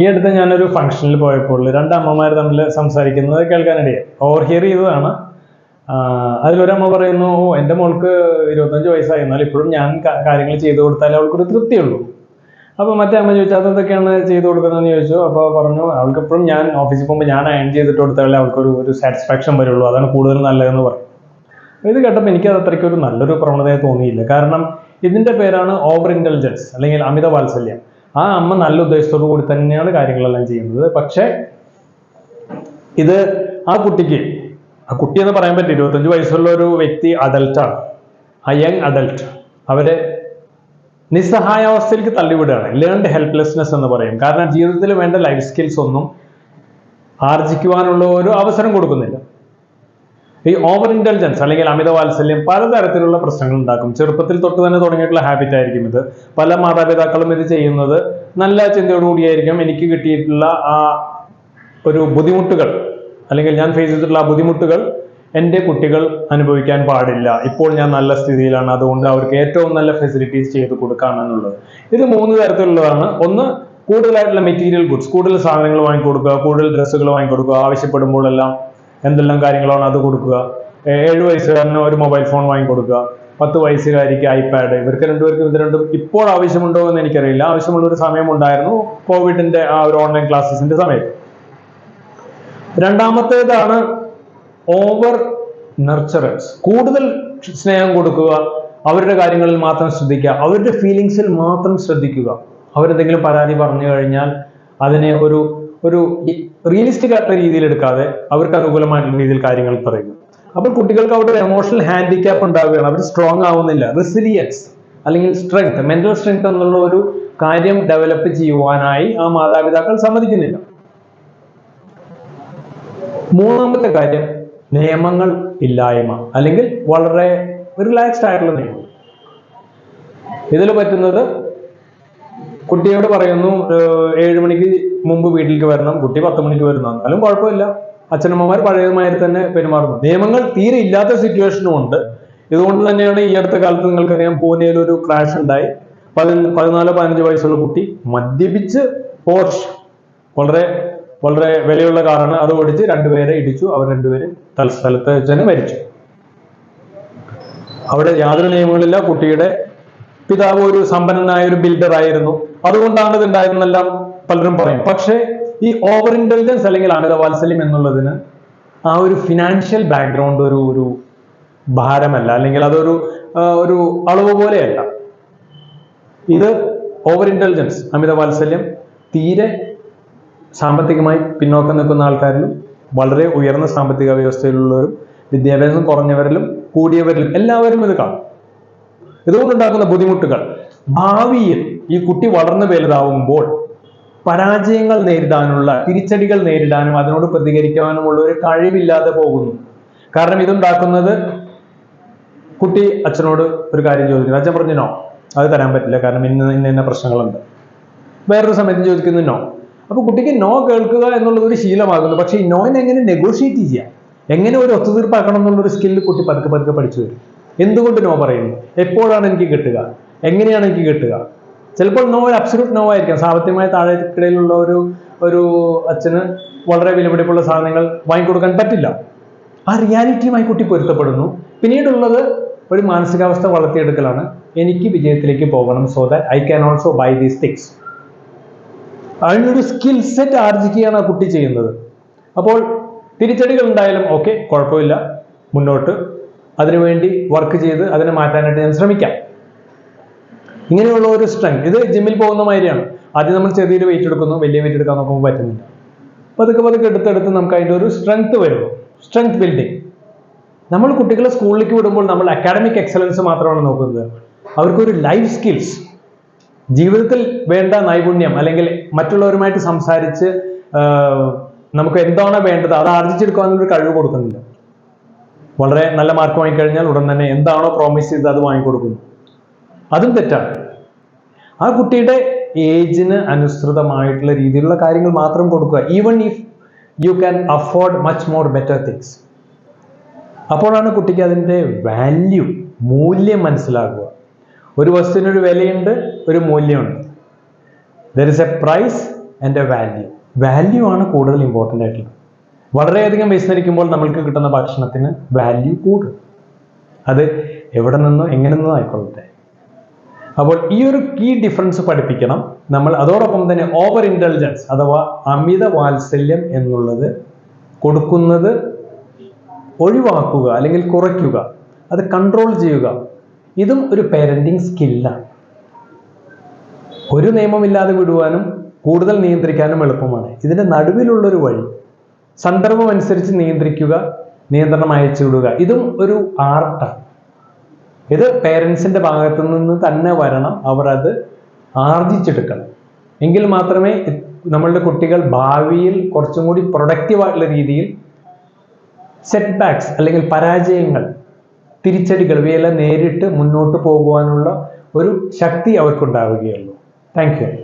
ഈ അടുത്ത് ഞാനൊരു ഫംഗ്ഷനിൽ പോയപ്പോൾ രണ്ട് അമ്മമാർ തമ്മിൽ സംസാരിക്കുന്നത് കേൾക്കാനിടയെ ഓവർ ഹിയർ ചെയ്തതാണ് അതിലൊരമ്മ പറയുന്നു "ഓ, എന്റെ മോൾക്ക് ഇരുപത്തഞ്ച് വയസ്സായി. എന്നാൽ ഇപ്പോഴും ഞാൻ കാര്യങ്ങൾ ചെയ്തു കൊടുത്താലേ അവൾക്കൊരു തൃപ്തിയുള്ളൂ. അപ്പോൾ മറ്റേ അമ്മ ചോദിച്ചു അതെന്തൊക്കെയാണ് ചെയ്തു കൊടുക്കുന്നതെന്ന് ചോദിച്ചു? അപ്പോൾ പറഞ്ഞു അവൾക്ക് എപ്പോഴും ഞാൻ ഓഫീസിൽ പോകുമ്പോൾ ഞാൻ അയൺ ചെയ്തിട്ട് കൊടുത്താലേ അവൾക്കൊരു ഒരു സാറ്റിസ്ഫാക്ഷൻ വരുള്ളൂ. അതാണ് കൂടുതൽ നല്ലതെന്ന് പറയും ഇത് കേട്ടപ്പോൾ എനിക്കത് അത്രയ്ക്കൊരു നല്ലൊരു പ്രവണതയെ തോന്നിയില്ല. കാരണം ഇതിന്റെ പേരാണ് ഓവർ ഇന്റലിജൻസ് അല്ലെങ്കിൽ അമിത വാത്സല്യം ആ അമ്മ നല്ല ഉദ്ദേശത്തോടു കൂടി തന്നെയാണ് കാര്യങ്ങളെല്ലാം ചെയ്യുന്നത്. പക്ഷെ ഇത് ആ കുട്ടിക്ക് ആ കുട്ടി എന്ന് പറയാൻ പറ്റും ഇരുപത്തഞ്ച് വയസ്സുള്ള ഒരു വ്യക്തി അഡൽട്ടാണ് ആ യങ് അഡൽട്ട് അവരെ നിസ്സഹായാവസ്ഥയിലേക്ക് തള്ളിവിടുകയാണ്. ലേൺഡ് ഹെൽപ്ലെസ്നെസ് എന്ന് പറയും. കാരണം ജീവിതത്തിൽ വേണ്ട ലൈഫ് സ്കിൽസ് ഒന്നും ആർജിക്കുവാനുള്ള ഒരു അവസരം കൊടുക്കുന്നില്ല. ഈ ഓവർ ഇന്റലിജൻസ് അല്ലെങ്കിൽ അമിത വാത്സല്യം പലതരത്തിലുള്ള പ്രശ്നങ്ങൾ ഉണ്ടാക്കും. ചെറുപ്പത്തിൽ തൊട്ട് തന്നെ തുടങ്ങിയിട്ടുള്ള ഹാബിറ്റ് ആയിരിക്കും ഇത്. പല മാതാപിതാക്കളും ഇത് ചെയ്യുന്നത്. നല്ല ചിന്തയോടുകൂടിയായിരിക്കും എനിക്ക് കിട്ടിയിട്ടുള്ള ആ ഒരു ബുദ്ധിമുട്ടുകൾ അല്ലെങ്കിൽ ഞാൻ ഫേസ് ചെയ്തിട്ടുള്ള ആ ബുദ്ധിമുട്ടുകൾ എന്റെ കുട്ടികൾ അനുഭവിക്കാൻ പാടില്ല. ഇപ്പോൾ ഞാൻ നല്ല സ്ഥിതിയിലാണ്. അതുകൊണ്ട് അവർക്ക് ഏറ്റവും നല്ല ഫെസിലിറ്റീസ് ചെയ്ത് കൊടുക്കാമെന്നുള്ളത് ഇത് മൂന്ന് തരത്തിലുള്ളതാണ്. ഒന്ന് കൂടുതലായിട്ടുള്ള മെറ്റീരിയൽ ഗുഡ്സ് കൂടുതൽ സാധനങ്ങൾ വാങ്ങിക്കൊടുക്കുക കൂടുതൽ ഡ്രസ്സുകൾ വാങ്ങിക്കൊടുക്കുക ആവശ്യപ്പെടുമ്പോഴെല്ലാം എന്തെല്ലാം കാര്യങ്ങളാണ് അത് കൊടുക്കുക? ഏഴു വയസ്സുകാരന് ഒരു മൊബൈൽ ഫോൺ വാങ്ങിക്കൊടുക്കുക. പത്ത് വയസ്സുകാരിക്ക് ഐപാഡ് ഇവർക്ക് രണ്ടുപേർക്കും ഇത് രണ്ടും ഇപ്പോൾ ആവശ്യമുണ്ടോ എന്ന് എനിക്കറിയില്ല. ആവശ്യമുള്ള ഒരു സമയം ഉണ്ടായിരുന്നു കോവിഡിന്റെ ആ ഒരു ഓൺലൈൻ ക്ലാസ്സസിന്റെ സമയത്ത്. രണ്ടാമത്തേതാണ് ഓവർ നർച്ചറൻസ്. കൂടുതൽ സ്നേഹം കൊടുക്കുക അവരുടെ കാര്യങ്ങളിൽ മാത്രം ശ്രദ്ധിക്കുക അവരുടെ ഫീലിങ്സിൽ മാത്രം ശ്രദ്ധിക്കുക. അവരെന്തെങ്കിലും പരാതി പറഞ്ഞു കഴിഞ്ഞാൽ അതിനെ ഒരു ഒരു റിയലിസ്റ്റിക് ആയിട്ടുള്ള രീതിയിൽ എടുക്കാതെ അവർക്ക് അനുകൂലമായിട്ടുള്ള രീതിയിൽ കാര്യങ്ങൾ പറയുന്നു. അപ്പോൾ കുട്ടികൾക്ക് അവിടെ എമോഷണൽ ഹാൻഡിക്യാപ്പ് ഉണ്ടാവുകയാണ്. അവർ സ്ട്രോങ് ആവുന്നില്ല. റെസിലിയൻസ് അല്ലെങ്കിൽ സ്ട്രെങ്ത് മെന്റൽ സ്ട്രെങ്ത് എന്നുള്ള ഒരു കാര്യം ഡെവലപ്പ് ചെയ്യുവാനായി ആ മാതാപിതാക്കൾ സമ്മതിക്കുന്നില്ല. മൂന്നാമത്തെ കാര്യം നിയമങ്ങൾ ഇല്ലായ്മ അല്ലെങ്കിൽ വളരെ റിലാക്സ്ഡ് ആയിട്ടുള്ള നിയമം. ഇതിൽ പറ്റുന്നത് കുട്ടിയോട് പറയുന്നു ഏഴുമണിക്ക് ഏഴ് മണിക്ക് മുമ്പ് വീട്ടിലേക്ക് വരണം കുട്ടി പത്ത് മണിക്ക് വരുന്ന. എന്നാലും കുഴപ്പമില്ല. അച്ഛനമ്മമാർ പഴയതുമായി തന്നെ പെരുമാറുന്നു. നിയമങ്ങൾ തീരെ ഇല്ലാത്ത സിറ്റുവേഷനും ഉണ്ട്. ഇതുകൊണ്ട് തന്നെയാണ് ഈ അടുത്ത കാലത്ത് നിങ്ങൾക്കറിയാം പൂനെയിൽ ഒരു ക്രാഷ് ഉണ്ടായി. പതി പതിനാലോ പതിനഞ്ച് വയസ്സുള്ള കുട്ടി മദ്യപിച്ച് പോർഷ് വളരെ വളരെ വിലയുള്ള കാറാണ് അത് ഓടിച്ച് രണ്ടുപേരെ ഇടിച്ചു. അവർ രണ്ടുപേരും തൽസ്ഥലത്ത് വെച്ച് തന്നെ മരിച്ചു. അവിടെ യാതൊരു നിയമങ്ങളില്ല കുട്ടിയുടെ പിതാവ് ഒരു സമ്പന്നനായ ഒരു ബിൽഡർ ആയിരുന്നു. അതുകൊണ്ടാണ് ഇത് ഉണ്ടായിരുന്നെല്ലാം പലരും പറയും. പക്ഷേ ഈ ഓവർ ഇന്റലിജൻസ് അല്ലെങ്കിൽ അമിതവാത്സല്യം എന്നുള്ളതിന് ആ ഒരു ഫിനാൻഷ്യൽ ബാക്ക്ഗ്രൗണ്ട് ഒരു ഒരു ഭാരമല്ല. അല്ലെങ്കിൽ അതൊരു ഒരു അളവ് പോലെയല്ല. ഇത് ഓവർ ഇന്റലിജൻസ് അമിതവാത്സല്യം തീരെ സാമ്പത്തികമായി പിന്നോക്കം നിൽക്കുന്ന ആൾക്കാരിലും വളരെ ഉയർന്ന സാമ്പത്തിക വ്യവസ്ഥയിലുള്ളവരും വിദ്യാഭ്യാസം കുറഞ്ഞവരിലും കൂടിയവരിലും എല്ലാവരും ഇത് കാണും. ഇതുകൊണ്ടുണ്ടാക്കുന്ന ബുദ്ധിമുട്ടുകൾ ഭാവിയിൽ ഈ കുട്ടി വളർന്നു വലുതാവുമ്പോൾ പരാജയങ്ങൾ നേരിടാനുള്ള തിരിച്ചടികൾ നേരിടാനും അതിനോട് പ്രതികരിക്കാനുമുള്ള ഒരു കഴിവില്ലാതെ പോകുന്നു. കാരണം ഇതുണ്ടാക്കുന്നത് കുട്ടി അച്ഛനോട് ഒരു കാര്യം ചോദിക്കുന്നു. അച്ഛൻ പറഞ്ഞു നോ അത് തരാൻ പറ്റില്ല. കാരണം ഇന്ന ഇന്ന ഇന്ന പ്രശ്നങ്ങളുണ്ട്. വേറൊരു സമയത്ത് ചോദിക്കുന്നു നോ. അപ്പൊ കുട്ടിക്ക് നോ കേൾക്കുക എന്നുള്ളത് ഒരു ശീലമാകുന്നു. പക്ഷേ ഈ നോയിനെ എങ്ങനെ നെഗോഷിയേറ്റ് ചെയ്യാം? എങ്ങനെ ഒരു ഒത്തുതീർപ്പാക്കണം എന്നുള്ളൊരു സ്കില്ല് കുട്ടി പതുക്കെ പതുക്കെ പഠിച്ചു വരും. എന്തുകൊണ്ട് നോ പറയുന്നു? എപ്പോഴാണ് എനിക്ക് കിട്ടുക? എങ്ങനെയാണ് എനിക്ക് കിട്ടുക? ചിലപ്പോൾ നോ ഒരു നോവ നോ ആയിരിക്കാം. സാമ്പത്തികമായ താഴെക്കിടയിലുള്ള ഒരു ഒരു അച്ഛന് വളരെ വിലപിടിപ്പുള്ള സാധനങ്ങൾ വാങ്ങിക്കൊടുക്കാൻ പറ്റില്ല. ആ റിയാലിറ്റിയുമായി കുട്ടി പൊരുത്തപ്പെടുന്നു. പിന്നീടുള്ളത് ഒരു മാനസികാവസ്ഥ വളർത്തിയെടുക്കലാണ്. എനിക്ക് വിജയത്തിലേക്ക് പോകണം so that I can also buy these things അതിനൊരു സ്കിൽ സെറ്റ് ആർജിക്കുകയാണ് ആ കുട്ടി ചെയ്യുന്നത്. അപ്പോൾ തിരിച്ചടികൾ ഉണ്ടായാലും ഓക്കെ കുഴപ്പമില്ല. മുന്നോട്ട്. അതിനുവേണ്ടി വർക്ക് ചെയ്ത് അതിനെ മാറ്റാനായിട്ട് ഞാൻ ശ്രമിക്കാം. ഇങ്ങനെയുള്ള ഒരു സ്ട്രെങ്ത് ഇത് ജിമ്മിൽ പോകുന്ന മാതിരിയാണ്. ആദ്യം നമ്മൾ ചെറിയൊരു വെയിറ്റ് എടുക്കുന്നു വലിയ വെയിറ്റ് എടുക്കാൻ നോക്കുമ്പോൾ പറ്റുന്നില്ല. പതുക്കെ പതുക്കെ എടുത്തെടുത്ത് നമുക്ക് അതിന്റെ ഒരു സ്ട്രെങ്ത് വരുള്ളൂ സ്ട്രെങ്ത് ബിൽഡിംഗ് നമ്മൾ കുട്ടികളെ സ്കൂളിലേക്ക് വിടുമ്പോൾ നമ്മൾ അക്കാഡമിക് എക്സലൻസ് മാത്രമാണ് നോക്കുന്നത്. അവർക്കൊരു ലൈഫ് സ്കിൽസ് ജീവിതത്തിൽ വേണ്ട നൈപുണ്യം അല്ലെങ്കിൽ മറ്റുള്ളവരുമായിട്ട് സംസാരിച്ച് നമുക്ക് എന്താണ് വേണ്ടത് അത് ആർജിച്ചെടുക്കാനൊരു കഴിവ് കൊടുക്കുന്നില്ല വളരെ നല്ല മാർക്ക് വാങ്ങിക്കഴിഞ്ഞാൽ ഉടൻ തന്നെ എന്താണോ പ്രോമിസ് ചെയ്തത് അത് വാങ്ങിക്കൊടുക്കുന്നു. അതും തെറ്റാണ്. ആ കുട്ടിയുടെ ഏജിന് അനുസൃതമായിട്ടുള്ള രീതിയിലുള്ള കാര്യങ്ങൾ മാത്രം കൊടുക്കുക. Even if you can afford much more better things അപ്പോഴാണ് കുട്ടിക്ക് അതിന്റെ വാല്യൂ മൂല്യം മനസ്സിലാക്കുക ഒരു വസ്തുവിനൊരു വിലയുണ്ട് ഒരു മൂല്യമുണ്ട്. There is a price and a value value ആണ് കൂടുതൽ ഇമ്പോർട്ടന്റ് ആയിട്ടുള്ളത്. വളരെയധികം വിസ്മരിക്കുമ്പോൾ നമ്മൾക്ക് കിട്ടുന്ന ഭക്ഷണത്തിന് വാല്യൂ കൂടും. അത് എവിടെ നിന്നോ എങ്ങനെ നിന്നോ ആയിക്കൊള്ളട്ടെ. അപ്പോൾ ഈ ഒരു കീ ഡിഫറൻസ് പഠിപ്പിക്കണം. നമ്മൾ അതോടൊപ്പം തന്നെ ഓവർ ഇന്റലിജൻസ് അഥവാ അമിത വാത്സല്യം എന്നുള്ളത് കൊടുക്കുന്നത് ഒഴിവാക്കുക അല്ലെങ്കിൽ കുറയ്ക്കുക. അത് കൺട്രോൾ ചെയ്യുക. ഇതും ഒരു പേരന്റിങ് സ്കില്ലാണ് ഒരു നിയമമില്ലാതെ വിടുവാനും കൂടുതൽ നിയന്ത്രിക്കാനും എളുപ്പമാണ്. ഇതിന്റെ നടുവിലുള്ളൊരു വഴി സന്ദർഭം അനുസരിച്ച് നിയന്ത്രിക്കുക നിയന്ത്രണം അയച്ചു വിടുക. ഇതും ഒരു ആർട്ടാണ് ഇത് പേരൻസിന്റെ ഭാഗത്തു നിന്ന് തന്നെ വരണം. അവർ അത് ആർജിച്ചെടുക്കണം. എങ്കിൽ മാത്രമേ നമ്മളുടെ കുട്ടികൾ ഭാവിയിൽ കുറച്ചും കൂടി പ്രൊഡക്റ്റീവ് ആയിട്ടുള്ള രീതിയിൽ സെറ്റ് ബാക്സ് അല്ലെങ്കിൽ പരാജയങ്ങൾ തിരിച്ചടികൾ ഇവയെല്ലാം നേരിട്ട് മുന്നോട്ട് പോകുവാനുള്ള ഒരു ശക്തി അവർക്കുണ്ടാവുകയുള്ളൂ. Thank you